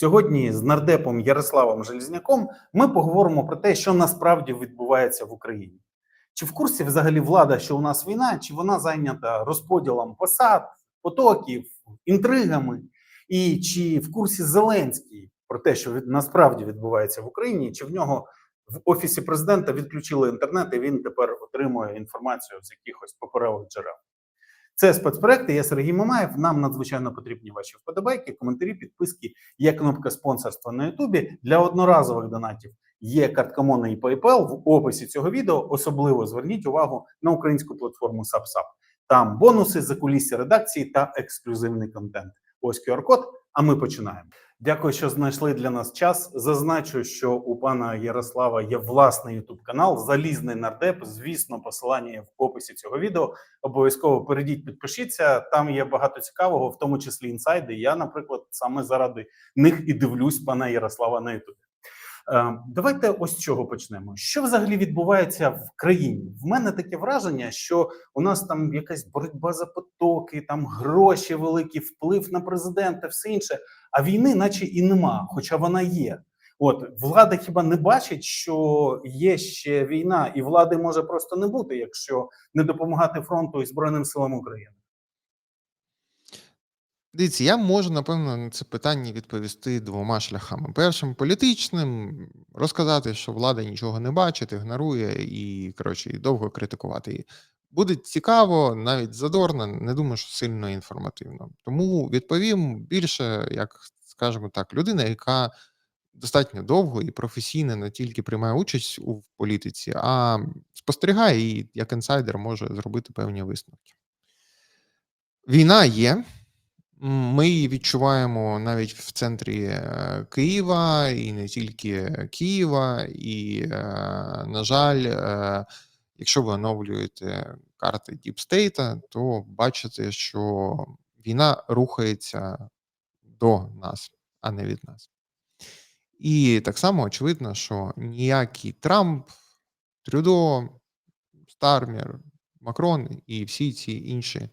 Сьогодні з нардепом Ярославом Железняком ми поговоримо про те, що насправді відбувається в Україні. Чи в курсі взагалі влада, що у нас війна, чи вона зайнята розподілом посад, потоків, інтригами? І чи в курсі Зеленський про те, що насправді відбувається в Україні, чи в нього в офісі президента відключили інтернет, і він тепер отримує інформацію з якихось паперових джерел? Це спецпроекти. Я Сергій Мамаєв. Нам надзвичайно потрібні ваші вподобайки, коментарі, підписки. Є кнопка спонсорства на Ютубі для одноразових донатів. Є картка Моно і PayPal в описі цього відео. Особливо зверніть увагу на українську платформу SubSub. Там бонуси, закулісся редакції та ексклюзивний контент. Ось QR-код. А ми починаємо. Дякую, що знайшли для нас час. Зазначу, що у пана Ярослава є власний ютуб канал Залізний нардеп. Звісно, посилання є в описі цього відео. Обов'язково перейдіть, підпишіться. Там є багато цікавого, в тому числі інсайди. Я, наприклад, саме заради них і дивлюсь пана Ярослава на Ютубі. Е, Давайте ось з чого почнемо. Що взагалі відбувається в країні? В мене таке враження, що у нас там якась боротьба за потоки, там гроші великі, вплив на президента, все інше. А війни, наче і нема, хоча вона є. От влада хіба не бачить, що є ще війна, і влади може просто не бути, якщо не допомагати фронту і збройним силам України. Дивіться, я можу, напевно, на це питання відповісти двома шляхами. Першим політичним розказати, що влада нічого не бачить, ігнорує і, коротше, і довго критикувати її. Буде цікаво, навіть задорно, не думаю, що сильно інформативно. Тому відповім більше, як скажімо так, людина, яка достатньо довго і професійно не тільки приймає участь у політиці, а спостерігає і як інсайдер може зробити певні висновки. Війна є. Ми її відчуваємо навіть в центрі е, Києва, і не тільки Києва. І, е, на жаль, е, якщо ви оновлюєте карти Діпстейта, то бачите, що війна рухається до нас, а не від нас. І так само очевидно, що ніякий Трамп, Трюдо, Стармер, Макрон і всі ці інші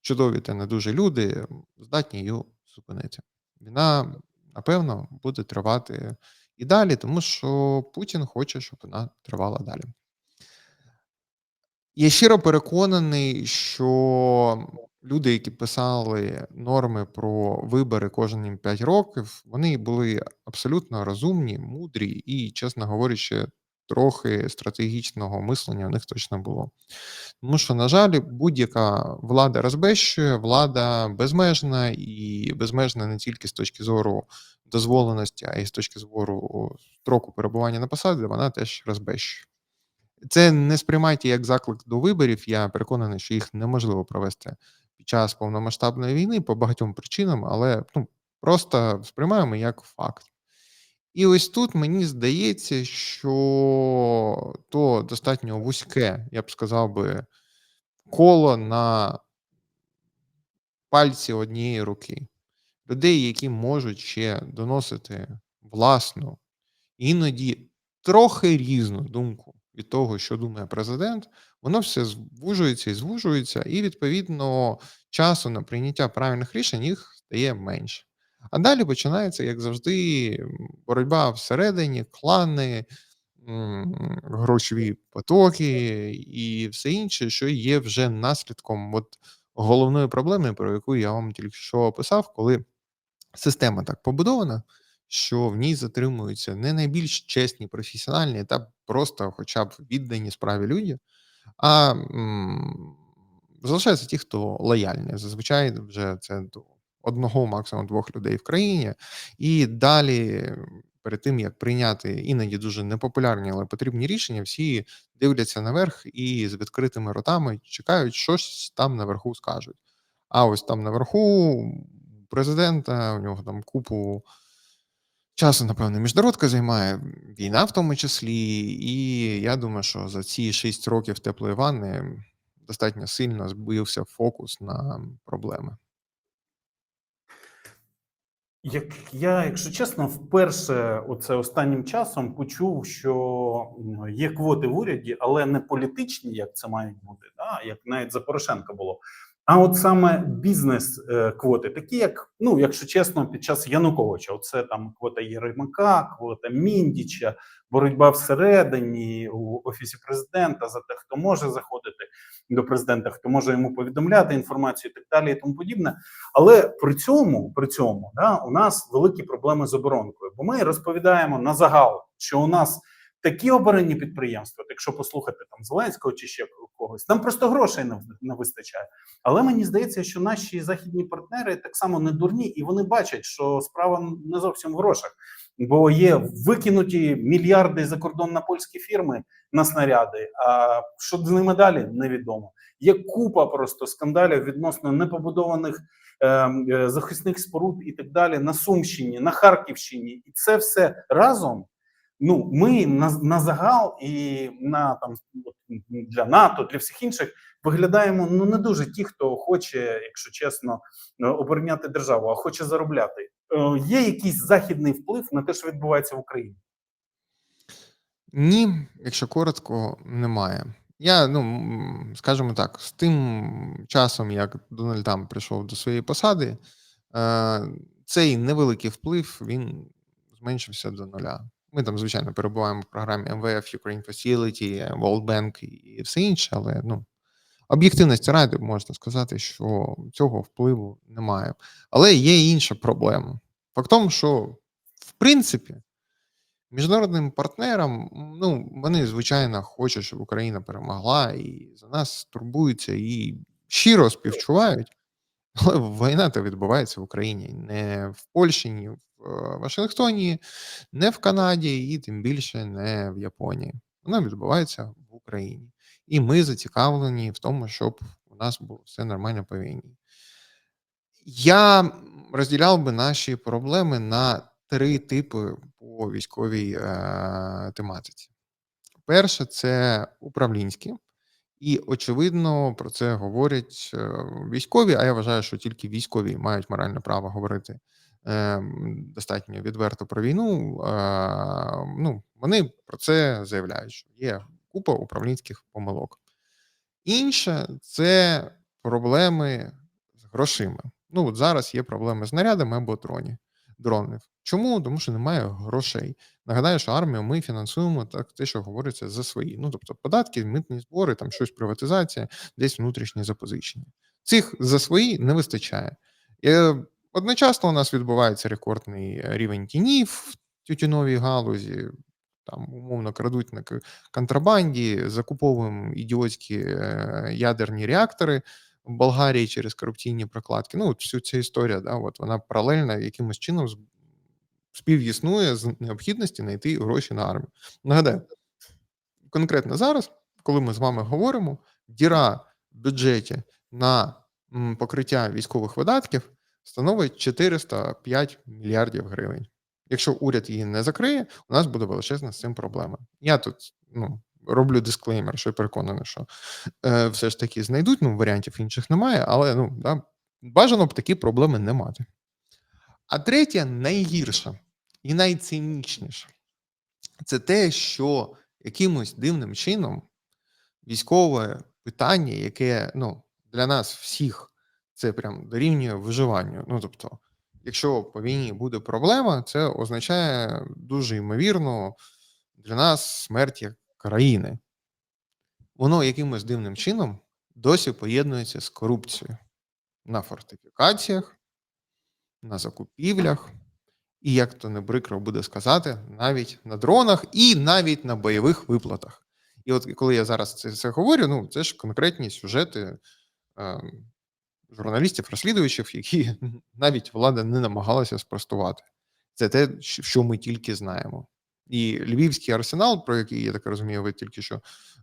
чудові та не дуже люди здатні її зупинити. Війна, напевно, буде тривати і далі, тому що Путін хоче, щоб вона тривала далі. Я щиро переконаний, що люди, які писали норми про вибори кожні 5 років, вони були абсолютно розумні, мудрі і, чесно говорячи, трохи стратегічного мислення у них точно було. Тому що, на жаль, будь-яка влада розбещує, влада безмежна і безмежна не тільки з точки зору дозволеності, а й з точки зору строку перебування на посаді, вона теж розбещує. Це не сприймайте як заклик до виборів. Я переконаний, що їх неможливо провести під час повномасштабної війни по багатьом причинам, але ну, просто сприймаємо як факт. І ось тут мені здається, що то достатньо вузьке, я б сказав би, коло на пальці однієї руки. Людей, які можуть ще доносити власну, іноді трохи різну думку від того, що думає президент, воно все звужується і звужується, і відповідно часу на прийняття правильних рішень їх стає менше. А далі починається, як завжди, боротьба всередині, клани, грошові потоки і все інше, що є вже наслідком от головної проблеми, про яку я вам тільки що описав, коли система так побудована, що в ній затримуються не найбільш чесні, професіональні та просто, хоча б віддані справі люди, а м, залишаються ті, хто лояльні. Зазвичай вже це до одного, максимум двох людей в країні. І далі, перед тим як прийняти іноді дуже непопулярні, але потрібні рішення, всі дивляться наверх і з відкритими ротами чекають, що ж там наверху скажуть. А ось там наверху президента, у нього там купу часу, напевно, міжнародка займає, війна в тому числі. І я думаю, що за ці 6 років теплої ванни достатньо сильно збився фокус на проблеми. Як я, якщо чесно, вперше оце останнім часом почув, що є квоти в уряді, але не політичні, як це мають бути, да? як навіть за Порошенка було, А от саме бізнес е, такі як, ну, якщо чесно, під час Януковича, це там квота Єремака, квота Міндіча, боротьба всередині у офісі президента за те, хто може заходити до президента, хто може йому повідомляти інформацію і так далі, і тому подібне. Але при цьому, при цьому, да, у нас великі проблеми з оборонкою, бо ми розповідаємо на загал, що у нас такі оборонні підприємства, якщо послухати там Зеленського чи ще когось, нам просто грошей не, не вистачає. Але мені здається, що наші західні партнери так само не дурні, і вони бачать, що справа не зовсім в грошах, бо є викинуті мільярди за кордон на польські фірми на снаряди. А що з ними далі, невідомо. Є купа просто скандалів відносно непобудованих е, е, захисних споруд і так далі на Сумщині, на Харківщині, і це все разом. Ну, ми на, на загал і на там для НАТО, для всіх інших виглядаємо ну не дуже ті, хто хоче, якщо чесно, е, обороняти державу, а хоче заробляти. Е, Є якийсь західний вплив на те, що відбувається в Україні. Ні, якщо коротко, немає. Я, ну, скажімо так, з тим часом, як Дональд Трамп прийшов до своєї посади, е, цей невеликий вплив він зменшився до нуля. Ми там, звичайно, перебуваємо в програмі МВФ, Ukraine Facility, World Bank і все інше, але ну, об'єктивності ради можна сказати, що цього впливу немає. Але є інша проблема. Факт тому, що в принципі міжнародним партнерам, ну, вони, звичайно, хочуть, щоб Україна перемогла і за нас турбуються і щиро співчувають. Але війна то відбувається в Україні, не в Польщі, ні в Вашингтоні, не в Канаді, і тим більше не в Японії. Вона відбувається в Україні. І ми зацікавлені в тому, щоб у нас було все нормально по війні. Я розділяв би наші проблеми на три типи по військовій е, тематиці. Перше, це управлінські, і очевидно про це говорять е, військові. А я вважаю, що тільки військові мають моральне право говорити достатньо відверто про війну. Е, ну, вони про це заявляють, що є купа управлінських помилок. Інше це проблеми з грошима. Ну, от зараз є проблеми з нарядами або дроні, дронів. Чому? Тому що немає грошей. Нагадаю, що армію ми фінансуємо так, те, що говориться за свої. Ну, тобто податки, митні збори, там щось приватизація, десь внутрішні запозичення. Цих за свої не вистачає. Е, Одночасно у нас відбувається рекордний рівень тінів в тютюновій галузі. Там умовно крадуть на контрабанді, закуповуємо ідіотські е, ядерні реактори в Болгарії через корупційні прокладки. Ну, от всю ця історія, да, от вона паралельно якимось чином співіснує з необхідності знайти гроші на армію. Нагадаю, конкретно зараз, коли ми з вами говоримо, діра в бюджеті на покриття військових видатків становить 405 мільярдів гривень. Якщо уряд її не закриє, у нас буде величезна з цим проблема. Я тут ну, роблю дисклеймер, що я переконаний, що е, все ж таки знайдуть. Ну, варіантів інших немає, але ну, да, бажано б такі проблеми не мати. А третє, найгірше і найцинічніше це те, що якимось дивним чином військове питання, яке ну, для нас всіх це прям дорівнює виживанню. Ну тобто, якщо по війні буде проблема, це означає дуже ймовірно для нас смерть як країни. Воно якимось дивним чином досі поєднується з корупцією на фортифікаціях, на закупівлях, і як то не прикро буде сказати, навіть на дронах і навіть на бойових виплатах. І от коли я зараз це, це говорю, ну це ж конкретні сюжети е, журналістів, розслідувачів, які навіть влада не намагалася спростувати. Це те, що ми тільки знаємо. І Львівський арсенал, про який я так розумію, ви тільки що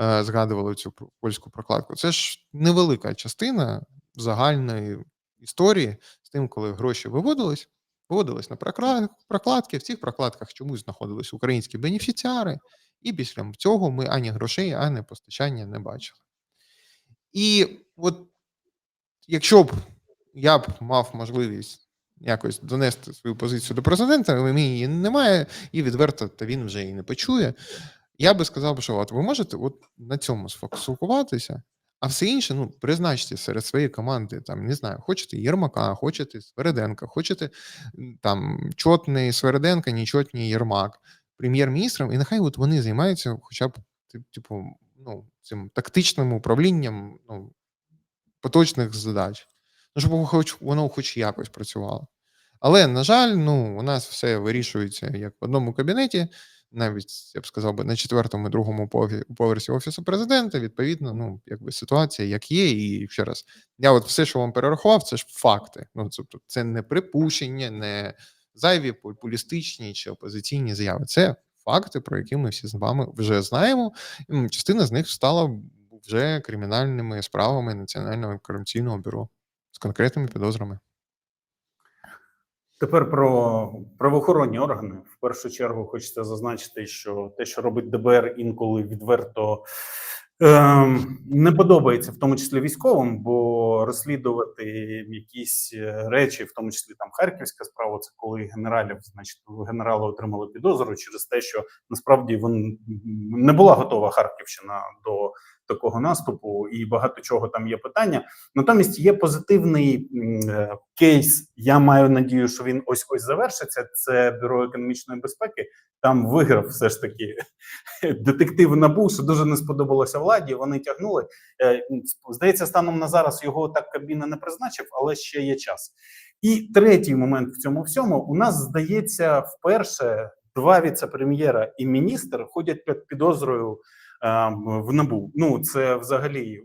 е, згадували цю польську прокладку, це ж невелика частина загальної історії з тим, коли гроші виводились, виводились на прокладки. В цих прокладках чомусь знаходились українські бенефіціари, і після цього ми ані грошей, ані постачання не бачили. І от якщо б я б мав можливість якось донести свою позицію до президента, але мені її немає, і відверто та він вже і не почує. Я би сказав, що от ви можете от на цьому сфокусуватися, А все інше, ну, призначте серед своєї команди, там, не знаю, хочете Єрмака, хочете Свериденка, хочете там чотний Свериденка, нечотний Єрмак прем'єр-міністром, і нехай от вони займаються хоча б ти- типу, ну, цим тактичним управлінням ну, поточних задач. Ну, щоб хоч, воно хоч якось працювало. Але, на жаль, ну, у нас все вирішується як в одному кабінеті, навіть я б сказав би на четвертому, другому поверсі офісу президента. Відповідно, ну якби ситуація як є, і ще раз, я от все, що вам перерахував, це ж факти. Ну тобто, це не припущення, не зайві популістичні чи опозиційні заяви. Це факти, про які ми всі з вами вже знаємо. Частина з них стала вже кримінальними справами Національного корупційного бюро з конкретними підозрами. Тепер про правоохоронні органи. В першу чергу хочеться зазначити, що те, що робить ДБР, інколи відверто ем, не подобається, в тому числі військовим, бо розслідувати якісь е, речі, в тому числі там Харківська справа, це коли генералів, значить, генерали отримали підозру через те, що насправді вон не була готова Харківщина до такого наступу, і багато чого там є питання. Натомість є позитивний е, кейс. Я маю надію, що він ось ось завершиться. Це бюро економічної безпеки. Там виграв все ж таки детектив НАБУ, що дуже не сподобалося владі. Вони тягнули. Е, Здається, станом на зараз його так Кабміна не призначив, але ще є час. І третій момент в цьому всьому у нас здається вперше два віце-прем'єра і міністр ходять під підозрою в набу. Ну це взагалі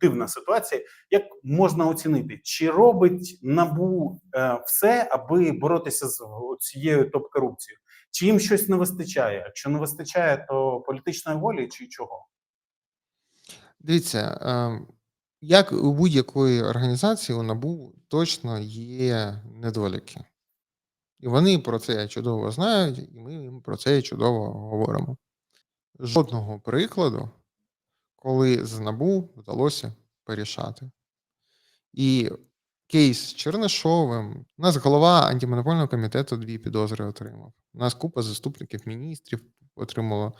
дивна ситуація. Як можна оцінити, чи робить набу е, все, аби боротися з цією топ-корупцією? Чи їм щось не вистачає? Якщо не вистачає, то політичної волі чи чого? Дивіться, ем, як у будь-якої організації у НАБУ точно є недоліки. І вони про це чудово знають, і ми їм про це чудово говоримо. Жодного прикладу, коли з НАБУ вдалося порішати. І кейс з Чернишовим, у нас голова антимонопольного комітету дві підозри отримав. У нас купа заступників міністрів отримала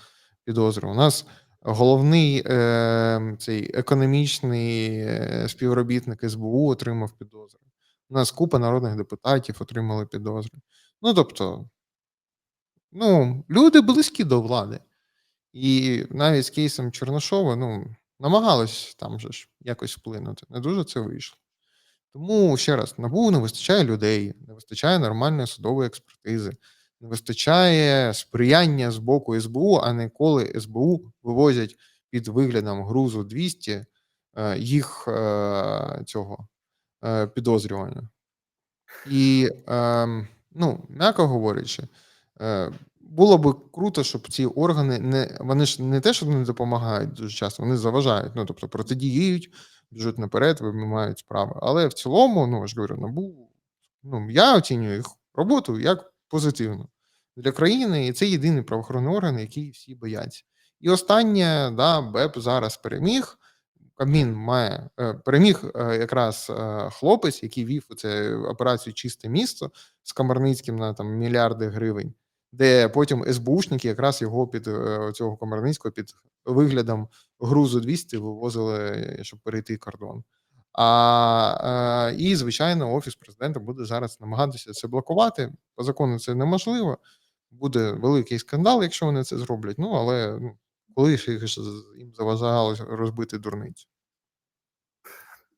підозри. У нас головний е, цей економічний е, співробітник СБУ отримав підозри. У нас купа народних депутатів отримали підозри. Ну тобто, ну, люди близькі до влади. І навіть з кейсом Чернишова, ну, намагались там же ж якось вплинути. Не дуже це вийшло. Тому ще раз, НАБУ не вистачає людей, не вистачає нормальної судової експертизи, не вистачає сприяння з боку СБУ, а не коли СБУ вивозять під виглядом грузу 200 е, їх е, цього е, підозрювання. І, е, ну, м'яко говорячи, було би круто, щоб ці органи не вони ж не те, що не допомагають дуже часто, вони заважають. Ну тобто протидіють, біжуть наперед, вимагають справи. Але в цілому, ну я ж говорю, набу ну я оцінюю їх роботу як позитивну для країни, і це єдиний правоохоронний орган, який всі бояться. І останнє, да, БЕП зараз переміг. Кабмін має е, переміг е, якраз е, хлопець, який вів це операцію Чисте місто з Комарницьким на там мільярди гривень, де потім СБУшники якраз його під е, цього Комарницького під виглядом грузу 200 вивозили, щоб перейти кордон. А е, і звичайно, офіс президента буде зараз намагатися це блокувати. По закону це неможливо. Буде великий скандал, якщо вони це зроблять. Ну але ну, коли їх їм заважало розбити дурницю.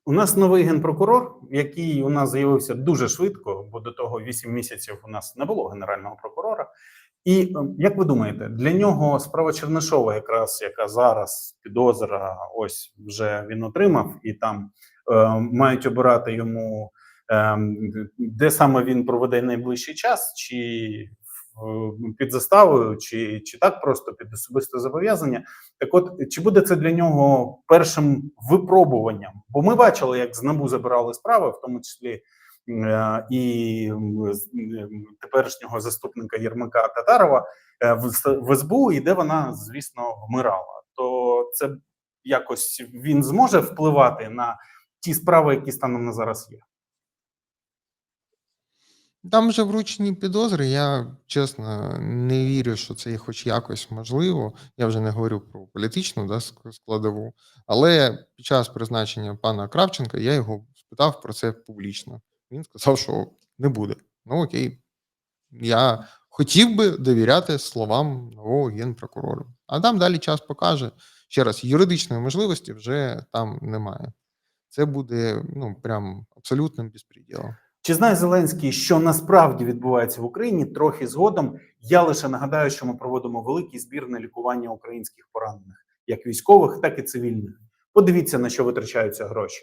У нас новий генпрокурор, який у нас з'явився дуже швидко, бо до того 8 місяців у нас не було генерального прокурора. І ем, як ви думаєте, для нього справа Чернишова, якраз яка зараз підозра, ось вже він отримав, і там е, мають обирати йому, е, де саме він проведе найближчий час, чи під заставою, чи, чи так просто під особисте зобов'язання. Так, от чи буде це для нього першим випробуванням? Бо ми бачили, як з НАБУ забирали справи, в тому числі е, і м, теперішнього заступника Єрмака Татарова е, в СБУ, і де вона, звісно, вмирала. То це якось він зможе впливати на ті справи, які станом на зараз є. Там вже вручені підозри. Я чесно не вірю, що це є хоч якось можливо. Я вже не говорю про політичну да, складову. Але під час призначення пана Кравченка я його спитав про це публічно. Він сказав, що не буде. Ну окей, я хотів би довіряти словам нового генпрокурора. А там далі час покаже. Ще раз, юридичної можливості вже там немає. Це буде ну прям абсолютним безпреділом. Чи знає Зеленський, що насправді відбувається в Україні? Трохи згодом. Я лише нагадаю, що ми проводимо великий збір на лікування українських поранених, як військових, так і цивільних. Подивіться на що витрачаються гроші.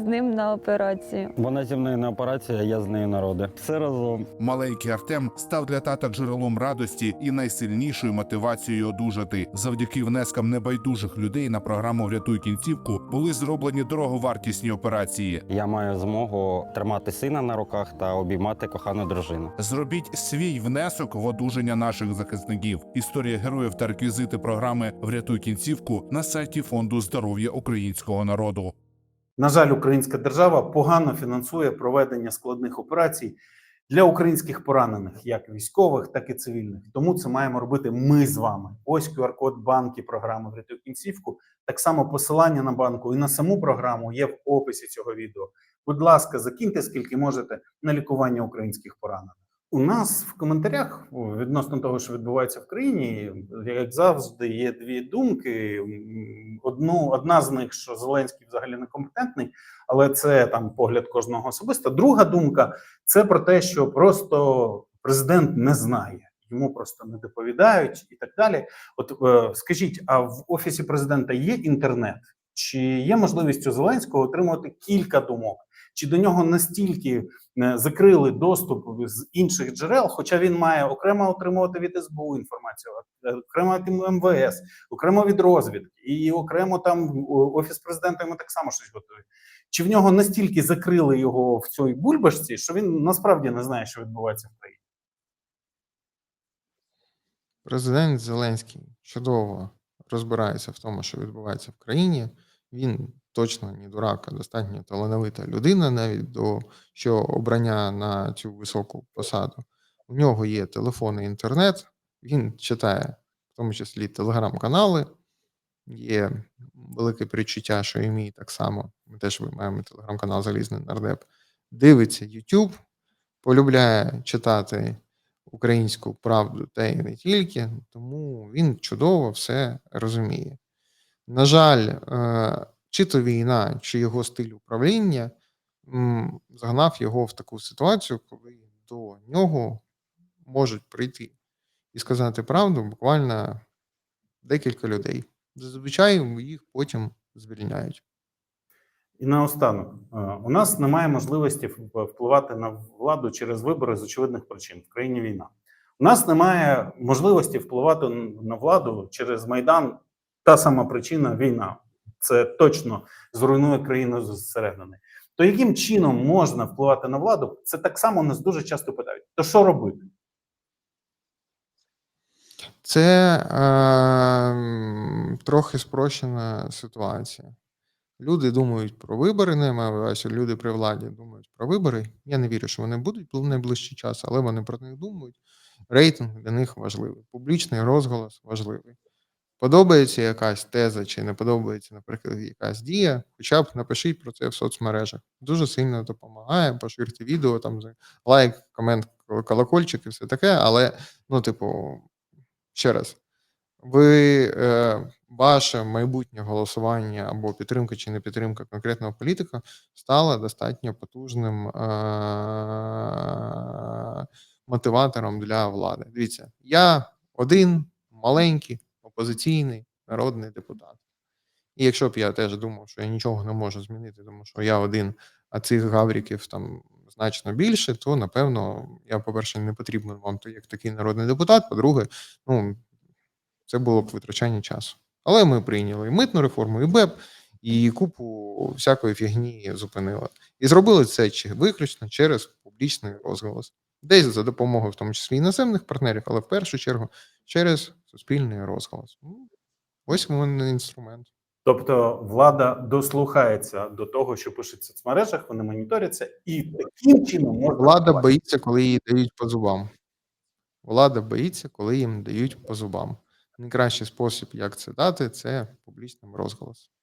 ним на операцію. Вона зі мною на операцію, а я з нею на роди. Все разом. Маленький Артем став для тата джерелом радості і найсильнішою мотивацією одужати. Завдяки внескам небайдужих людей на програму Врятуй кінцівку були зроблені дороговартісні операції. Я маю змогу тримати сина на руках та обіймати кохану дружину. Зробіть свій внесок в одужання наших захисників. Історія героїв та реквізити програми Врятуй кінцівку на сайті фонду здоров'я українського народу. На жаль, українська держава погано фінансує проведення складних операцій для українських поранених, як військових, так і цивільних. Тому це маємо робити ми з вами. Ось QR-код банки програми «Врятуй кінцівку. Так само посилання на банку і на саму програму є в описі цього відео. Будь ласка, закиньте скільки можете на лікування українських поранених. У нас в коментарях відносно того, що відбувається в країні, як завжди, є дві думки. Одну одна з них, що Зеленський взагалі некомпетентний, але це там погляд кожного особисто. Друга думка це про те, що просто президент не знає, йому просто не доповідають і так далі. От е, скажіть, а в офісі президента є інтернет? Чи є можливість у Зеленського отримувати кілька думок? Чи до нього настільки е, закрили доступ з інших джерел, хоча він має окремо отримувати від СБУ інформацію, е, окремо від МВС, окремо від розвідки, і окремо там о, офіс президента йому так само щось готує. Чи в нього настільки закрили його в цій бульбашці, що він насправді не знає, що відбувається в країні? Президент Зеленський чудово розбирається в тому, що відбувається в країні. Він точно не дурак, а достатньо талановита людина, навіть до що обрання на цю високу посаду. У нього є телефон і інтернет, він читає, в тому числі телеграм-канали. Є велике перечуття, що і мій так само. Ми теж маємо телеграм-канал Залізний нардеп. Дивиться YouTube, полюбляє читати українську правду та й не тільки, тому він чудово все розуміє. На жаль, е, чи то війна, чи його стиль управління загнав його в таку ситуацію, коли до нього можуть прийти і сказати правду буквально декілька людей. Зазвичай їх потім звільняють. І наостанок, е, у нас немає можливості впливати на владу через вибори з очевидних причин. В країні війна. У нас немає можливості впливати на владу через майдан. Та сама причина війна. Це точно зруйнує країну зсередини. То яким чином можна впливати на владу? Це так само нас дуже часто питають. То що робити? Це е, трохи спрощена ситуація. Люди думають про вибори, не маю люди при владі думають про вибори. Я не вірю, що вони будуть в найближчий час, але вони про них думають. Рейтинг для них важливий, публічний розголос важливий. Подобається якась теза чи не подобається, наприклад, якась дія, хоча б напишіть про це в соцмережах. Дуже сильно допомагає, поширте відео, там лайк, комент, колокольчик і все таке, але, ну, типу, ще раз, ви е, ваше майбутнє голосування або підтримка чи не підтримка конкретного політика стала достатньо потужним е, мотиватором для влади. Дивіться, я один маленький опозиційний народний депутат. І якщо б я теж думав, що я нічого не можу змінити, тому що я один, а цих гавріків там значно більше, то напевно, я, по-перше, не потрібен вам як такий народний депутат. По-друге, ну це було б витрачання часу. Але ми прийняли і митну реформу, і БЕП, і купу всякої фігні зупинили. І зробили це виключно через публічний розголос. Десь за допомогою, в тому числі іноземних партнерів, але в першу чергу через суспільний розголос. Ну, Ось він інструмент. Тобто влада дослухається до того, що пишуть в соцмережах, вони моніторяться, і таким чином можна Влада боїться, коли їй дають по зубам. Влада боїться, коли їм дають по зубам. Найкращий спосіб, як це дати, це публічним розголосом.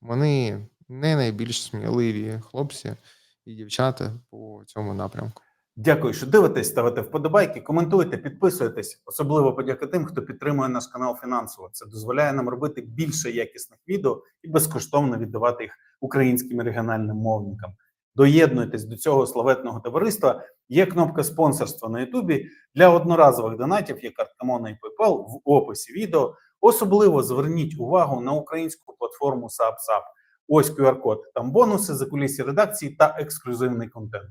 Вони не найбільш сміливі хлопці і дівчата по цьому напрямку. Дякую, що дивитесь, ставите вподобайки, коментуйте, підписуйтесь. Особливо подяка тим, хто підтримує наш канал фінансово. Це дозволяє нам робити більше якісних відео і безкоштовно віддавати їх українським регіональним мовникам. Доєднуйтесь до цього славетного товариства. Є кнопка спонсорства на Ютубі для одноразових донатів. Є картка Мона і PayPal в описі відео. Особливо зверніть увагу на українську платформу SubSub. Ось QR-код. Там бонуси, закулісі редакції та ексклюзивний контент.